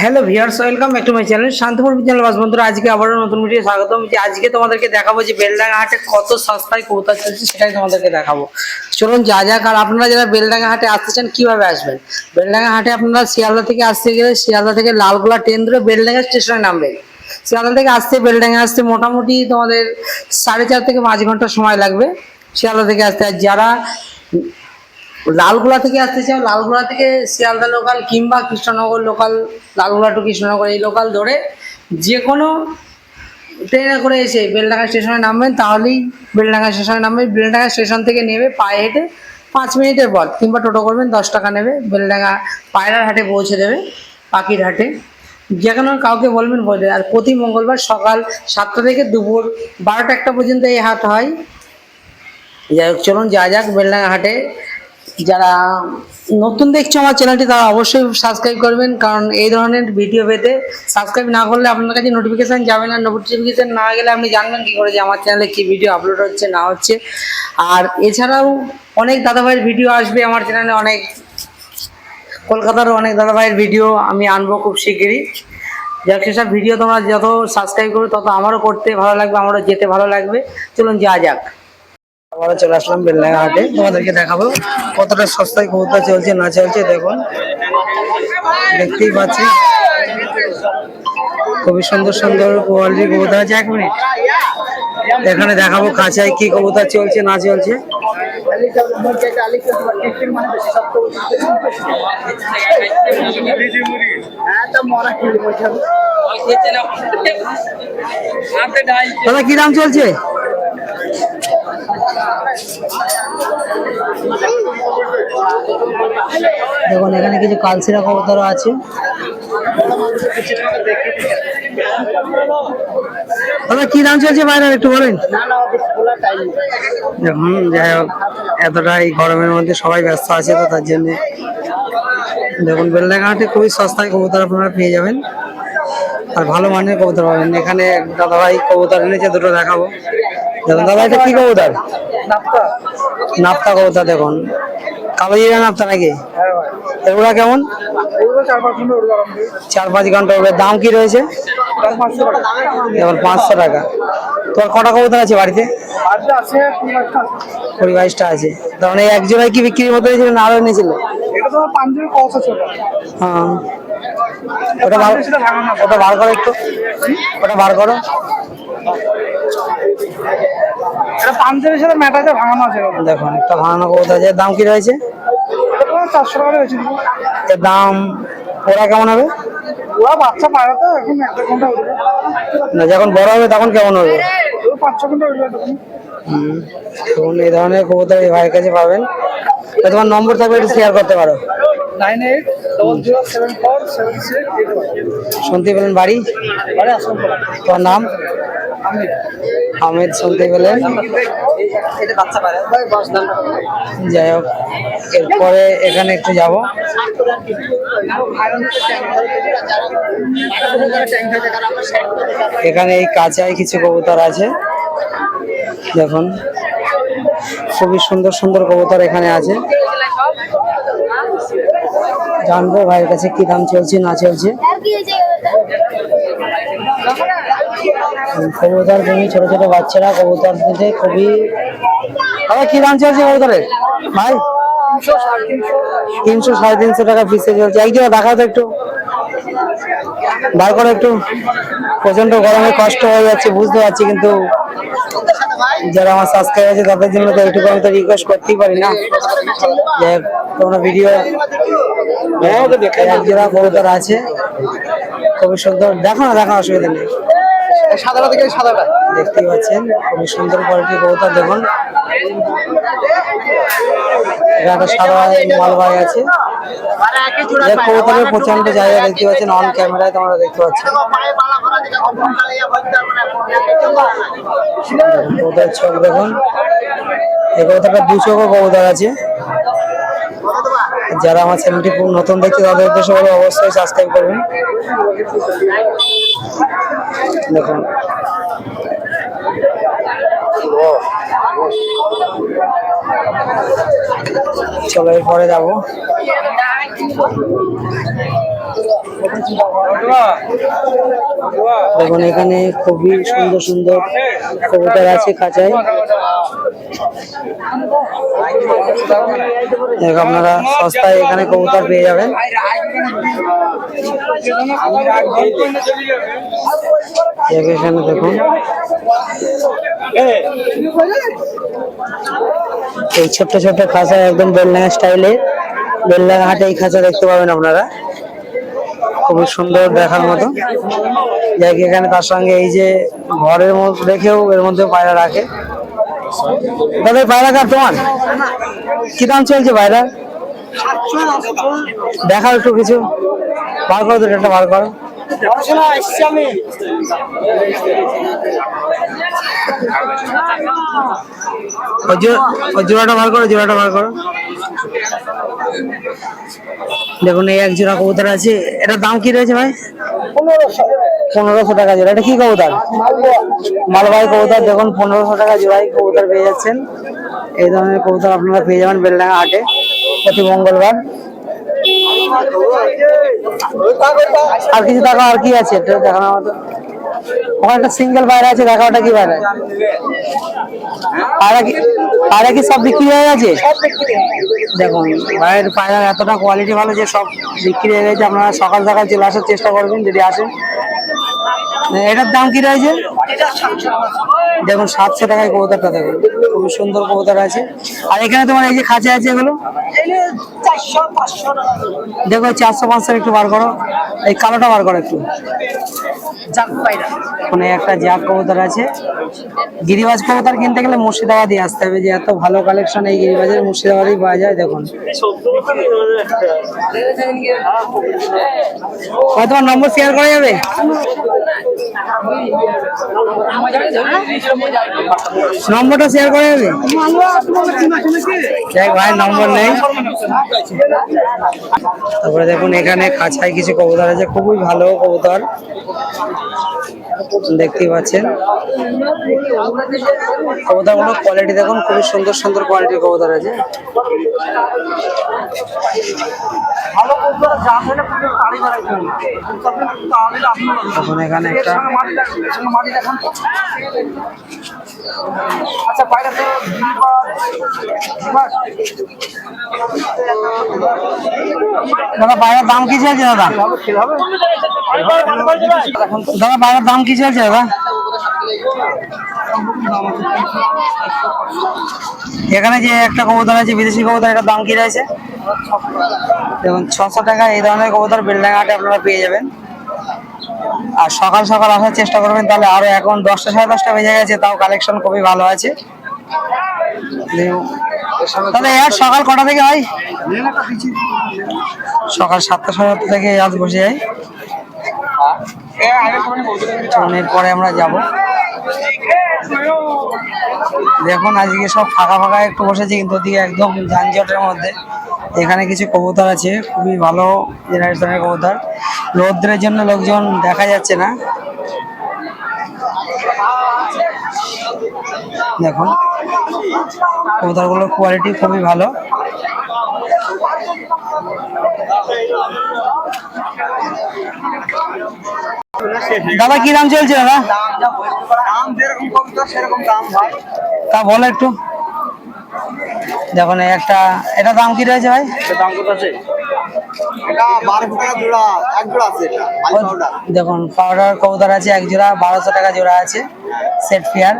Hello viewers welcome back to my channel Shantipur বিজ্ঞান বাস বন্ধুরা, আজকে আবারও নতুন ভিডিও স্বাগতম। যে আজকে তোমাদেরকে দেখাবো যে বেলডাঙ্গা হাটে কত সস্তায় কৌতা চলছে, সেটাই তোমাদেরকে দেখাবো। চলুন যা যাক, আর আপনারা যারা বেলডাঙ্গা হাটে আসতে চান, কীভাবে আসবেন? বেলডাঙ্গা হাটে আপনারা শিয়ালদা থেকে আসতে গেলে শিয়ালদা থেকে লালগোলা ট্রেন ধরে বেলডাঙ্গা স্টেশনে নামবেন। শিয়ালদা থেকে আসতে, বেলডাঙ্গা আসতে মোটামুটি তোমাদের সাড়ে চার থেকে পাঁচ ঘণ্টা সময় লাগবে। শিয়ালদা থেকে আসতে, আর যারা লালগোলা থেকে আসতে চাও, লালগোলা থেকে শিয়ালদা লোকাল কিংবা কৃষ্ণনগর লোকাল লালগোলা টু কৃষ্ণনগর এই লোকাল ধরে যে কোনো ট্রেনে করে এসে বেলডাঙ্গা স্টেশনে নামবেন, তাহলেই বেলডাঙ্গা স্টেশনে নামবেন। বেলডাঙ্গা স্টেশন থেকে নেবে পায়ে হেঁটে পাঁচ মিনিটের পর কিংবা টোটো করবেন, দশ টাকা নেবে। বেলডাঙ্গা পায়রার হাটে পৌঁছে দেবে, পাখির হাটে। যে কোনো কাউকে বলবেন, বলে আর প্রতি মঙ্গলবার সকাল সাতটা থেকে দুপুর বারোটা একটা পর্যন্ত এই হাট হয়। যাই হোক, চলুন যা যাক বেলডাঙ্গা হাটে। যারা নতুন দেখছ আমার চ্যানেলটি, তারা অবশ্যই সাবস্ক্রাইব করবেন, কারণ এই ধরনের ভিডিও পেতে সাবস্ক্রাইব না করলে আপনার কাছে নোটিফিকেশান যাবে না। নোটিফিকেশান না গেলে আপনি জানবেন কী করে যে আমার চ্যানেলে কী ভিডিও আপলোড হচ্ছে, না হচ্ছে। আর এছাড়াও অনেক দাদাভাইয়ের ভিডিও আসবে আমার চ্যানেলে অনেক কলকাতারও অনেক দাদাভাইয়ের ভিডিও আমি আনব খুব শিগগিরই। যাক, সেসব ভিডিও তোমরা যত সাবস্ক্রাইব করবে তত আমারও করতে ভালো লাগবে, আমারও যেতে ভালো লাগবে। চলুন যা যাক। আবারও চলে আসলাম বেলডাঙ্গা হাটে। তোমাদেরকে দেখাবো কতটা সস্তায় কবুতা চলছে, না চলছে, দেখুন। দেখতেই পাচ্ছি। খুবই সুন্দর সুন্দর কোয়ালিটির কবুতা আছে, এক মিনিট। এখানে দেখাবো কাঁচায় কি কবুতা চলছে, না চলছে। দাদা কি দাম চলছে? দেখুন, এখানে কিছু কালসিরা কবুতরও আছে। দাদা, কি দাম চলছে বাইরের একটু বলেন। দেখুন যাই হোক, এতটাই গরমের মধ্যে সবাই ব্যস্ত আছে তো তার জন্য। দেখুন বেলডাঙ্গাহাটে খুবই সস্তায় কবুতর আপনারা পেয়ে যাবেন। আর ভালো মানের কবুতর পাবেন। এখানে দাদাভাই কবুতর এনেছে, দুটো দেখাবো। দাদা, এটা কি কবুতর? নাপ্তা কবুতর দেখুন। কালো জিরা নাপ্তা নাকি? এগুলা কেমন? চার পাঁচ ঘণ্টা উঠবে দাম কি রয়েছে? এবার পাঁচশো টাকা। তোমার কটা কবুতর আছে বাড়িতে? কুড়ি বাইশটা আছে। তখন এই এক জোড়ায় কি বিক্রির মতো হয়েছিল না আরও এনেছিল? হ্যাঁ। ওটা বার ওটা বার করো একটু। ওটা বার করো। পাঞ্জাবের সাথে ম্যাটাতে ভাঙানো আছে দেখুন একটা ভাঙানো কবুতর আছে। দাম কি রয়েছে? চারশো টাকা দিব এর দাম ওরা কেমন হবে? ওরা বাচ্চা তো এখন একটা ঘণ্টা উঠবে না যখন বড় হবে তখন কেমন হবে? পাঁচ ছ ঘণ্টা উঠবে তখন এই ধরনের কবুতর এই ভাইয়ের কাছে পাবেন। তোমার নম্বর থাকবে একটু শেয়ার করতে পারো। Nine eight double zero seven four seven six eight শুনতে পেলেন বাড়ি তোমার নাম? আমি আহমেদ শুনতে পেলেন যাই হোক এরপরে এখানে একটু যাব। এখানে এই কাঁচায় কিছু কবুতর আছে। দেখুন খুবই সুন্দর সুন্দর কবুতর এখানে আছে। জানব ভাইয়ের কাছে কি দাম চলছে, না চলছে। কবুতর তুমি ছোট ছোট বাচ্চারা, কবুতর দিতে খুবই আবার কি দাম চলছে কবুতরের ভাই, তিনশো সাড়ে তিনশো টাকা পিসে চলছে। একদিন দেখাও তো একটু। বার করে একটু। প্রচণ্ড গরমে কষ্ট হয়ে যাচ্ছে বুঝতে পারছি কিন্তু যারা আমার সাবস্ক্রাইব আছে তাদের জন্য তো এইটুকু আমি তো রিকোয়েস্ট করতেই পারি না। হোক, তোমরা ভিডিও জোড়া আছে খুবই সুন্দর। দেখো না দেখো অসুবিধা নেই। সাদাটা থেকে সাদাটা। দেখতেই পাচ্ছেন খুবই সুন্দর কোয়ালিটির কবুতর দেখুন। একটা সাদা আছে। যে কবুতরের প্রচণ্ড জায়গা দেখতে পাচ্ছেন অন ক্যামেরায় তোমরা দেখতে পাচ্ছেন। কবুতরের চোখ দেখুন। আছে। যারা আমার চ্যানেলটি নতুন দেখছে, তাদের উদ্দেশ্য বলে অবশ্যই সাবস্ক্রাইব করবেন। দেখুন। চলো এরপরে যাব। দেখুন, এখানে খুবই সুন্দর সুন্দর কবুতর আছে খাঁচায়। দেখ, আপনারা সস্তায় এখানে কবুতর পেয়ে যাবেন। এখানে দেখুন। এই ছোট্ট ছোট্ট খাঁচা একদম বেলডাঙ্গা স্টাইলে বেলডাঙ্গা হাটে এই খাঁচা দেখতে পাবেন আপনারা। খুবই সুন্দর দেখার মতো। এখানে তার সঙ্গে এই যে ঘরের মধ্যে রেখেও এর মধ্যে পায়রা রাখে। এই পায়রা কার তোমার? কি দাম চলছে পায়রা? দেখাও একটু কিছু। বার করো, দুটো একটা বার করো। জোড়াটা বার করো জোড়াটা বার করো। দেখুন এই এক জোড়া কবুতর আছে। এটার দাম কি রয়েছে ভাই? পনেরোশো টাকা জোড়া। এটা কি কবুতর? মালবাহী কবুতর। দেখুন পনেরোশো টাকা জোড়াই কবুতর পেয়ে যাচ্ছেন। এই ধরনের কবুতর আপনারা পেয়ে যাবেন বেলডাঙ্গা হাটে। প্রতি মঙ্গলবার। আর কিছু টাকা আর কি আছে? এটা দেখানো মতো ওখানে একটা সিঙ্গেল বাইরে আছে দেখা ওটা কি বাইরে? পায়রা কি পায়রা কি সব বিক্রি হয়ে গেছে? দেখুন ভাইয়ের পায়রার এতটা কোয়ালিটি ভালো যে সব বিক্রি হয়ে গেছে আপনারা সকাল সকাল চলে আসার চেষ্টা করবেন যদি আসেন। এটার দাম কি রয়েছে? দেখুন সাতশো টাকায় কবুতরটা দেখুন। খুবই সুন্দর কবুতর আছে। আর এখানে তোমার এই যে খাঁচা আছে এগুলো? দেখো চারশো পাঁচশো একটু বার করো। এই কালোটা বার করো একটু। ওখানে একটা জাগ কবুতর আছে। গিরিবাজ কবুতর কিনতে গেলে মুর্শিদাবাদই আসতে হবে যে এত ভালো কালেকশন এই গিরিবাজের মুর্শিদাবাদই পাওয়া যায় দেখুন। ভাই, তোমার নম্বর শেয়ার করা যাবে? নম্বরটা শেয়ার করে দেখ ভাই, নম্বর নেই। তারপরে দেখুন, এখানে খাঁচায় কিছু কবুতর আছে, খুবই ভালো কবুতর। দেখতেই পাচ্ছেন। কবুতরগুলো কোয়ালিটি দেখুন খুবই সুন্দর সুন্দর কোয়ালিটির কবুতর আছে। এখন এখানে একটা। আচ্ছা বাইরে তো দাদা বাইরের দাম কি চলছে দাদা? দাদা বাইরের দাম কি চলছে দাদা এখানে যে একটা কবুতর আছে, বিদেশি কবুতর, এটার দাম কি রয়েছে? দেখুন, ছশো টাকা, এই ধরনের কবুতর বেলডাঙ্গা হাটে আপনারা পেয়ে যাবেন। আর সকাল সকাল আসার চেষ্টা করবেন, তাহলে আরও এখন দশটা সাড়ে দশটা বেজে গেছে, তাও কালেকশন খুবই ভালো আছে। তাহলে এর সকাল কটা থেকে হয়? সকাল সাতটা সাড়ে থেকে আজ বসে যাই। চলুন এরপরে আমরা যাব। দেখুন, আজকে সব ফাঁকা ফাঁকা একটু বসেছি, কিন্তু ওদিকে একদম যানজটের মধ্যে। এখানে কিছু কবুতর আছে, খুবই ভালো জেনারেশনের কবুতর। রৌদ্রের জন্য লোকজন দেখা যাচ্ছে না। দেখুন, কবুতরগুলোর কোয়ালিটি খুবই ভালো। দাদা কি দাম চলছে দাদা? তা বলো একটু। দেখুন একটা এটা দাম কি রয়েছে ভাই? দাম কত আছে? দেখুন পাউডার কবুতর আছে এক জোড়া বারোশো টাকা জোড়া আছে সেট ফেয়ার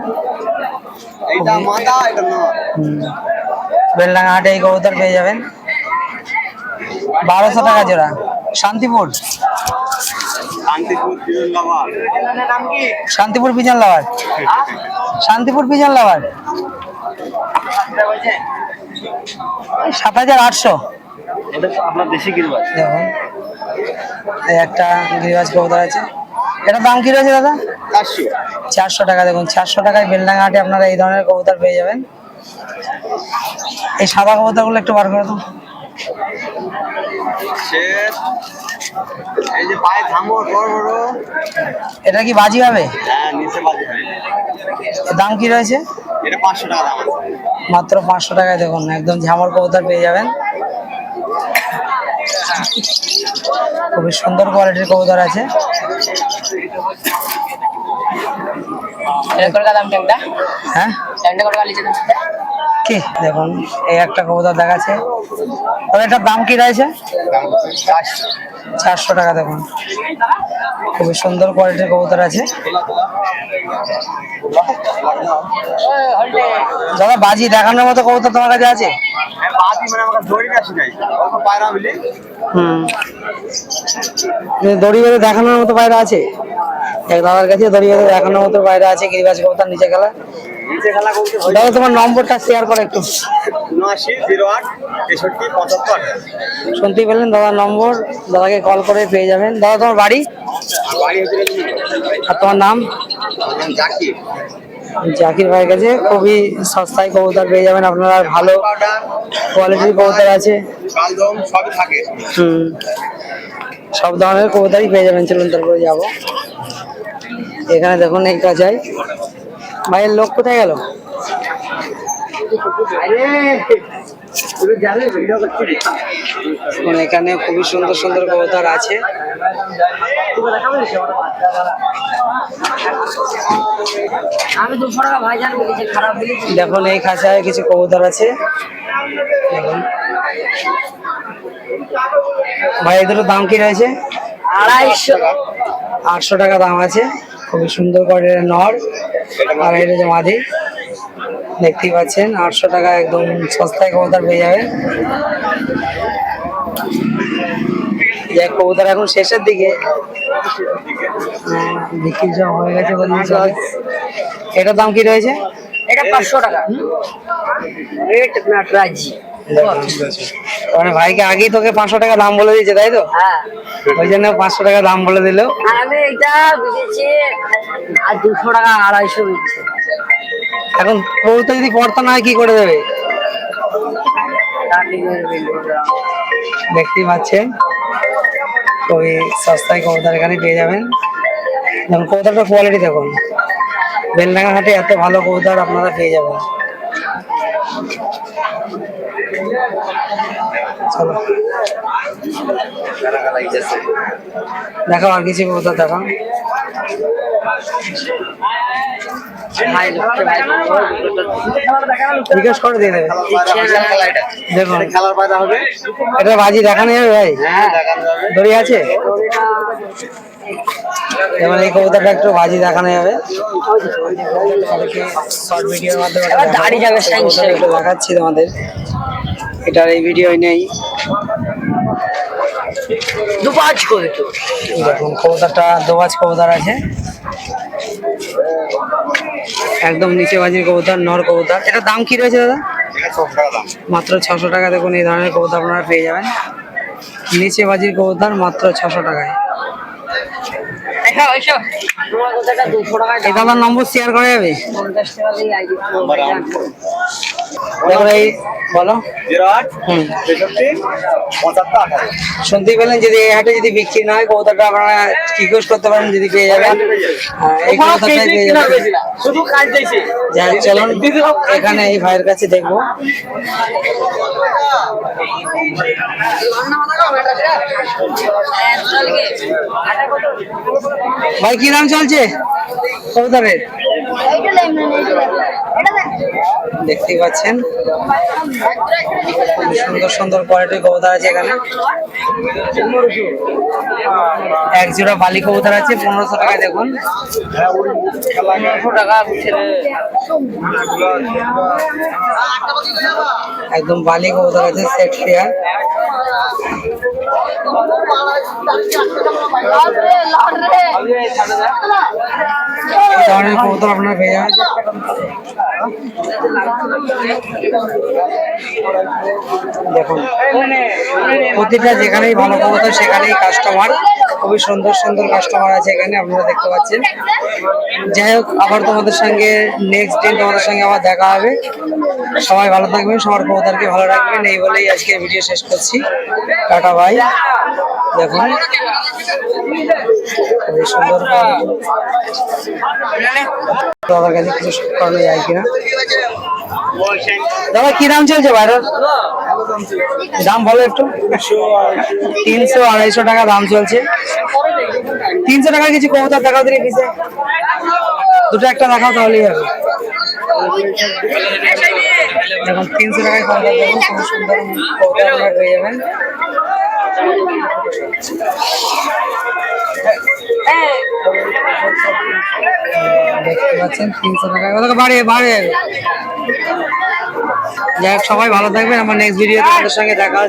বেলডাঙ্গা হাটে এই কবুতর পেয়ে যাবেন। বারোশো টাকা জোড়া। শান্তিপুর। শান্তিপুর তিরুল্লাবার নাম কি? Shantipur pigeon lover. Shantipur pigeon lover. সাত হাজার আটশো। আপনার দেশি গিরবাজ। দেখুন। এই একটা গিরিবাজ কবুতর আছে। এটার দাম কি রয়েছে দাদা? চারশো। চারশো টাকা। দেখুন চারশো টাকায় আপনারা এই ধরনের কবুতর পেয়ে যাবেন। এই সাদা কবুতরগুলো একটু বার করে এই যে পায়ে ধামর বড় বড়। এটা কি বাজি হবে? হ্যাঁ নিচে বাজে এর দাম কি রয়েছে? এটা পাঁচশো টাকা দাম আছে। মাত্র পাঁচশো টাকায় দেখুন একদম ঝামর কবুতর পেয়ে যাবেন। খুবই সুন্দর কোয়ালিটির কবুতর আছে। হ্যাঁ? কি? দেখুন এই একটা কবুতর দেখাচ্ছে। তবে এটার দাম কি রয়েছে? চারশো টাকা দেখুন। খুবই সুন্দর কোয়ালিটির কবুতর আছে। দাদা, বাজি দেখানোর মতো কবুতর তোমার কাছে আছে? দড়ি বেঁধে দেখানোর মতো বাইরে আছে? এক দাদার কাছে দড়ি বেঁধে দেখানোর মতো বাইরে আছে, গিরিবাজ কবুতর, নিচে করতে দাদা তোমার নম্বরটা শেয়ার করো একটু। শুনতেই পেলেন দাদার নম্বর দাদাকে কল করে পেয়ে যাবেন। দাদা তোমার বাড়ি? আর তোমার নাম? জাকির। ভাইয়ের কাছে খুবই সস্তায় কবুতর পেয়ে যাবেন আপনারা ভালো কোয়ালিটির কবুতর আছে। হুম। সব ধরনের কবুতরই পেয়ে যাবেন চলুন তারপরে যাব। এখানে দেখুন এই কাজাই ভাইয়ের লোক কোথায় গেল? এখানে খুবই সুন্দর সুন্দর কবুতর আছে। দেখুন এই খাঁচায় কিছু কবুতর আছে। ভাই এদের দাম কি রয়েছে? আড়াইশো। আটশো টাকা দাম আছে। খুবই সুন্দর করে নর। আর এটা যে দেখতেই পাচ্ছেন আটশো টাকা একদম সস্তায় কবুতর পেয়ে যাবেন যে কবুতর এখন শেষের দিকে। আহ, বিক্রি সব হয়ে গেছে এটার দাম কি রয়েছে? এটা পাঁচশো টাকা। রেট মানে ভাইকে আগেই তোকে পাঁচশো টাকা দাম বলে দিয়েছে তাই তো? হ্যাঁ। ওই জন্য পাঁচশো টাকা দাম বলে দিল। আমি এটা বুঝেছি আর দুশো টাকা আড়াইশো দিচ্ছে। এখন কবুতর যদি পড়তো না হয় কি করে দেবে? দেখতেই পাচ্ছেন খুবই সস্তায় কবুতর এখানে পেয়ে যাবেন। যেমন কবুতরটা কোয়ালিটি দেখুন। বেলডাঙ্গা হাটে এত ভালো কবুতর আপনারা পেয়ে যাবেন। দেখো আর কিছু কবুতর দেখো। জিজ্ঞেস করে দিয়ে দেবে। দেখুন। খেলার পায়রা হবে এটা বাজি দেখানো যাবে ভাই? দড়ি আছে? যেমন এই কবুতরটা একটু বাজি দেখানো যাবে। শর্ট ভিডিওর মাধ্যমে এবার দেখাচ্ছি তোমাদের। এটার এই ভিডিও নেই। দুপাঁচ করে তো। দেখুন কবুতরটা দোবাজ কবুতর আছে। একদম নিচে বাজির কবুতর নর কবুতর। এটার দাম কি রয়েছে দাদা? মাত্র ছশো টাকা। দেখুন এই ধরনের কবুতর আপনারা পেয়ে যাবেন। নিচে বাজির কবুতর মাত্র ছশো টাকায়। এই দাদার নম্বর শেয়ার করা যাবে? পঞ্চাশ টাকা দেখুন এই বলো। জিরো আট তেষট্টি পঁচাত্তর আঠারো। শুনতেই পেলেন যদি এই হাটে যদি বিক্রি না হয় কবুতরটা আপনারা রিকোয়েস্ট করতে পারেন যদি পেয়ে যাবেন হ্যাঁ, এই কবুতরটাই পেয়ে যাবেন শুধু কাজ দিয়েছে যা চলুন এখানে এই ভাইয়ের কাছে দেখব। ভাই কি দাম চলছে? কবুতরের। দেখতেই পাচ্ছেন। সুন্দর সুন্দর কোয়ালিটির কবুতর আছে এখানে। এক জোড়া বালি কবুতর আছে পনেরোশো টাকায় দেখুন। পনেরোশো টাকা একদম বালি কবুতর আছে সেট এই আপনার প্রতিটা যেখানেই ভালো কবুতর সেখানেই কাস্টমার খুবই সুন্দর সুন্দর কাস্টমার আছে এখানে, আপনারা দেখতে পাচ্ছেন। যাই হোক, আবার তোমাদের সঙ্গে নেক্সট দিন তোমাদের সঙ্গে আবার দেখা হবে। সবাই ভালো থাকবেন, সবার কবুতরকে ভালো রাখবেন, এই বলেই আজকে ভিডিও শেষ করছি। টাটা ভাই দেখুন, খুবই সুন্দর। তোমাদের কাছে কিছু করানো যায় কিনা। দাদা, কি দাম চলছে বাইরের দাম বলো একটু। তিনশো আড়াইশো টাকা দাম চলছে। তিনশো টাকা কিছু কবুতর দেখাও দিলে পিসে দুটো একটা দেখাও তাহলেই হবে। দেখুন, তিনশো টাকায় কবুতর দেখুন খুব সুন্দর পেয়ে যাবেন। দেখতে পাচ্ছেন তিনশো টাকা। যাই সবাই ভালো থাকবেন। আমার নেক্সট ভিডিওতে আপনাদের সঙ্গে দেখা।